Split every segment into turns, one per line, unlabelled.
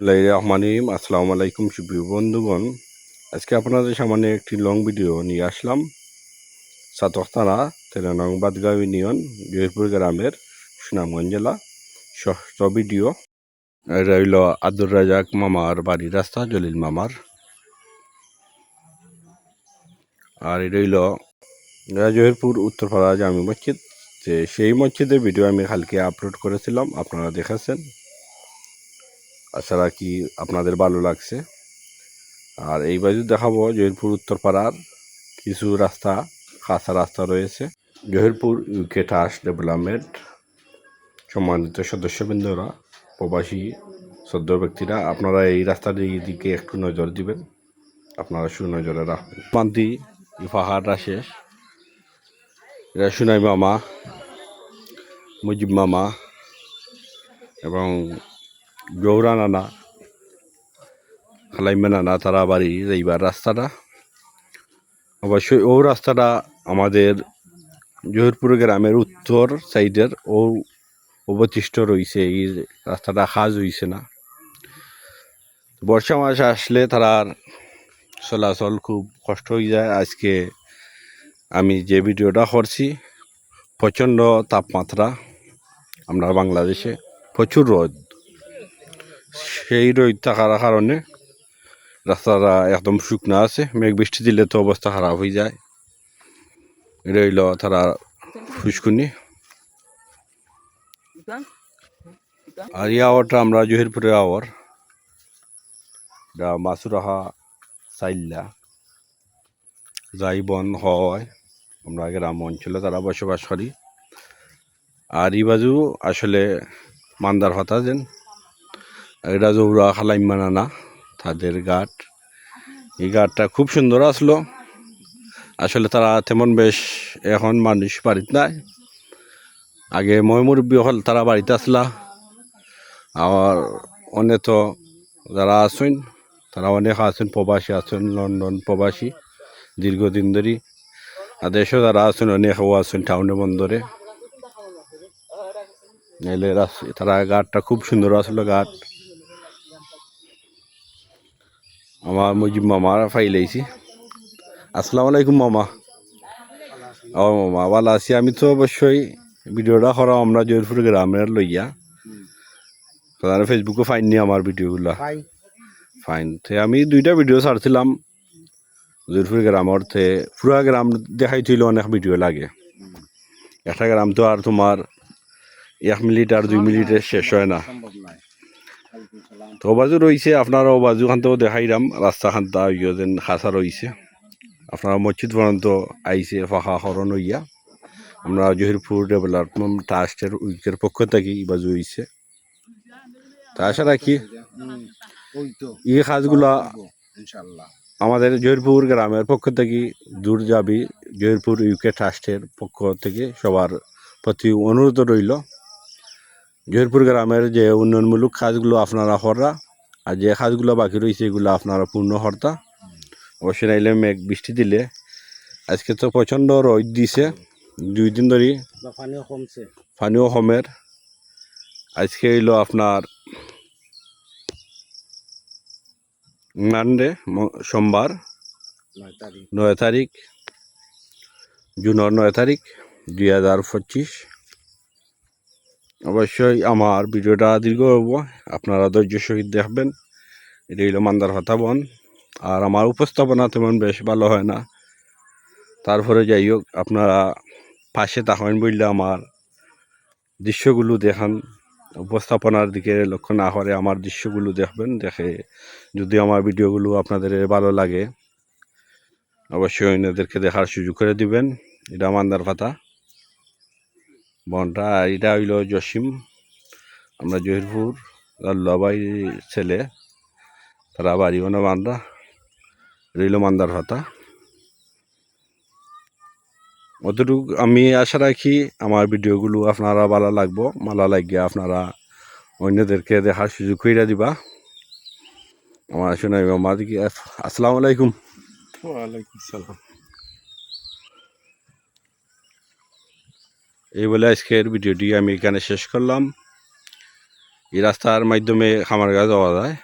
রহমানিম আসসালামু আলাইকুম সুপ্রিয় বন্ধুগণ। আজকে আপনাদের সামনে একটি লং ভিডিও নিয়ে আসলাম। সাতক থানা তেলেনং বাদগাঁও ইউনিয়ন, জয়পুর গ্রামের সুনামগঞ্জ জেলা। ষষ্ঠ ভিডিও। হইল আব্দুর রাজাক মামার বাড়ির রাস্তা, জলিল মামার। আর এটা হইল জহিরপুর উত্তরপাড়া জামি মসজিদ। যে সেই মসজিদের ভিডিও আমি কালকে আপলোড করেছিলাম, আপনারা দেখেছেন। আশা কি আপনাদের ভালো লাগছে? আর এই বাজু দেখাবো জহিরপুর উত্তরপাড়ার কিছু রাস্তা কাঁচা রাস্তা রয়েছে। জহিরপুর ইউকে ট্রাস্ট ডেভেলপমেন্ট সম্মানিত সদস্যবৃন্দরা, প্রবাসী সদ্য ব্যক্তিরা, আপনারা এই রাস্তার দিকে একটু নজর দিবেন। আপনারা সুনজরে রাখবেন। মান্তি এই পাহাড়টা শেষ এটা সুনাই মামা, মুজিব মামা, এবং গৌরা নানা খালাইমা নানা তারা বাড়ি এইবার রাস্তাটা। অবশ্যই ও রাস্তাটা আমাদের জহিরপুর গ্রামের উত্তর সাইডের ও অবশিষ্ট রয়েছে, এই রাস্তাটা কাজ হইছে না। বর্ষা মাস আসলে তারার চলাচল খুব কষ্ট হয়ে যায়। আজকে আমি যে ভিডিওটা করছি, প্রচণ্ড তাপমাত্রা, আমরা বাংলাদেশে প্রচুর রোদ। সেই রোদ থাকার কারণে রাস্তাটা একদম শুকনো আছে, মেঘ বৃষ্টি দিলে তো অবস্থা খারাপ হয়ে যায়। হইল তারা ফুসকুনি। আর এই আওয়ারটা আমরা জহিরপুরে আওয়ার। এটা মাছুরাহা চাইল্লা যাই বন হয়, আমরা গ্রাম অঞ্চলে তারা বসবাস করি। আর এই বাজু আসলে মান্দার হতা যেন। এটা জৌরা খালাইমানা না, তাদের ঘাট। এই ঘাটটা খুব সুন্দর আসলো। আসলে তারা তেমন বেশ এখন মানুষ বাড়িতে নাই। আগে মই মুরব্বী হল, তারা বাড়িতে আসলা। আর অনেক তো যারা আছেন, তারা অনেক আছেন, প্রবাসী আছেন, লন্ডন প্রবাসী, দীর্ঘদিন ধরে। আর দেশও যারা আছেন, অনেকও আছেন টাউনে বন্দরে। তারা ঘাটটা খুব সুন্দর আসলো, ঘাট। আমার মুজিব মামা ফাইলাইছি আসসালামু আলাইকুম মামা। ও মামা ভালো আছি। আমি তো অবশ্যই ভিডিওটা করা আমরা জয়পুর গ্রামের লইয়া ফেসবুকে ফাইননি আমার ভিডিওগুলা ফাইন তে আমি দুইটা ভিডিও ছাড়ছিলাম জয়পুর গ্রামের তে পুরা গ্রাম দেখাই থইল অনেক ভিডিও লাগে। একটা গ্রাম তো আর তোমার এক মিনিট আর দুই মিনিটে শেষ হয় না
সম্ভব নয় ওয়ালাইকুম সালাম
তো বাজু রয়েছে আপনারা ও বাজু খানতেও দেখাইলাম রাস্তা খানটা ইয়ে যেন খাসা রয়েছে আপনারা মসজিদ পর্যন্ত আইসে ফাঁকা হরণ হইয়া। আমরা জহিরপুর ডেভেলপমেন্ট ট্রাস্টের উইকের পক্ষ থেকে এই বাজু হইছে। তা আশা রাখি এই কাজগুলা আমাদের জহিরপুর গ্রামের পক্ষ থেকে দূর যাবি, জহিরপুর ইউকে ট্রাস্টের পক্ষ থেকে সবার প্রতি অনুরোধ রইল। জহিরপুর গ্রামের যে উন্নয়নমূলক কাজগুলো আপনারা হররা আর যে কাজগুলো বাকি রয়েছে এগুলো আপনারা পূর্ণ হরতা। অবশ্যই নাইলে মেঘ বৃষ্টি দিলে আজকে তো প্রচণ্ড রোদ দিছে। দুই দিন ধরে
পানিও কমছে।
হোমের আজকে হইল আপনার মানডে সোমবার।
নয় তারিখ।
জুনের নয় তারিখ দুই হাজার পঁচিশ। অবশ্যই আমার ভিডিওটা দীর্ঘ হব আপনারা ধৈর্য সহিত দেখবেন। এটা হইল মান্দার হতা বন। আর আমার উপস্থাপনা তেমন বেশ ভালো হয় না। তারপরে যাই হোক, আপনারা পাশে থাকেন বললে আমার দৃশ্যগুলো দেখান। উপস্থাপনার দিকে লক্ষ্য না করে আমার দৃশ্যগুলো দেখবেন, দেখে যদি আমার ভিডিওগুলো আপনাদের ভালো লাগে, অবশ্যই অন্যদেরকে দেখার সুযোগ করে দিবেন। এটা মান্দার পাতা বনটা এটা হইল জসিম, আমরা জহিরপুর লবাই ছেলে, তারা বাড়ি মানে মান্দা রইল মান্দার পাতা অতটুকু আমি আশা রাখি আমার ভিডিওগুলো আপনারা ভালো লাগবো, ভালো লাগিয়ে আপনারা অন্যদেরকে দেখার সুযোগ করে দিবা। আমার শোনাই আমার আসসালামু আলাইকুম।
ওয়ালাইকুম সালাম।
এই বলে আজকের ভিডিওটি আমি এখানে শেষ করলাম। এই রাস্তার মাধ্যমে খামার গাছ যাওয়া যায়।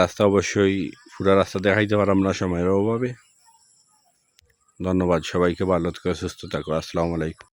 রাস্তা অবশ্যই পুরা রাস্তা দেখাইতে পারলাম না, সময়ের অভাবে। ধন্যবাদ সবাইকে, ভালো থেকে, সুস্থ থাকো। আসসালামু আলাইকুম।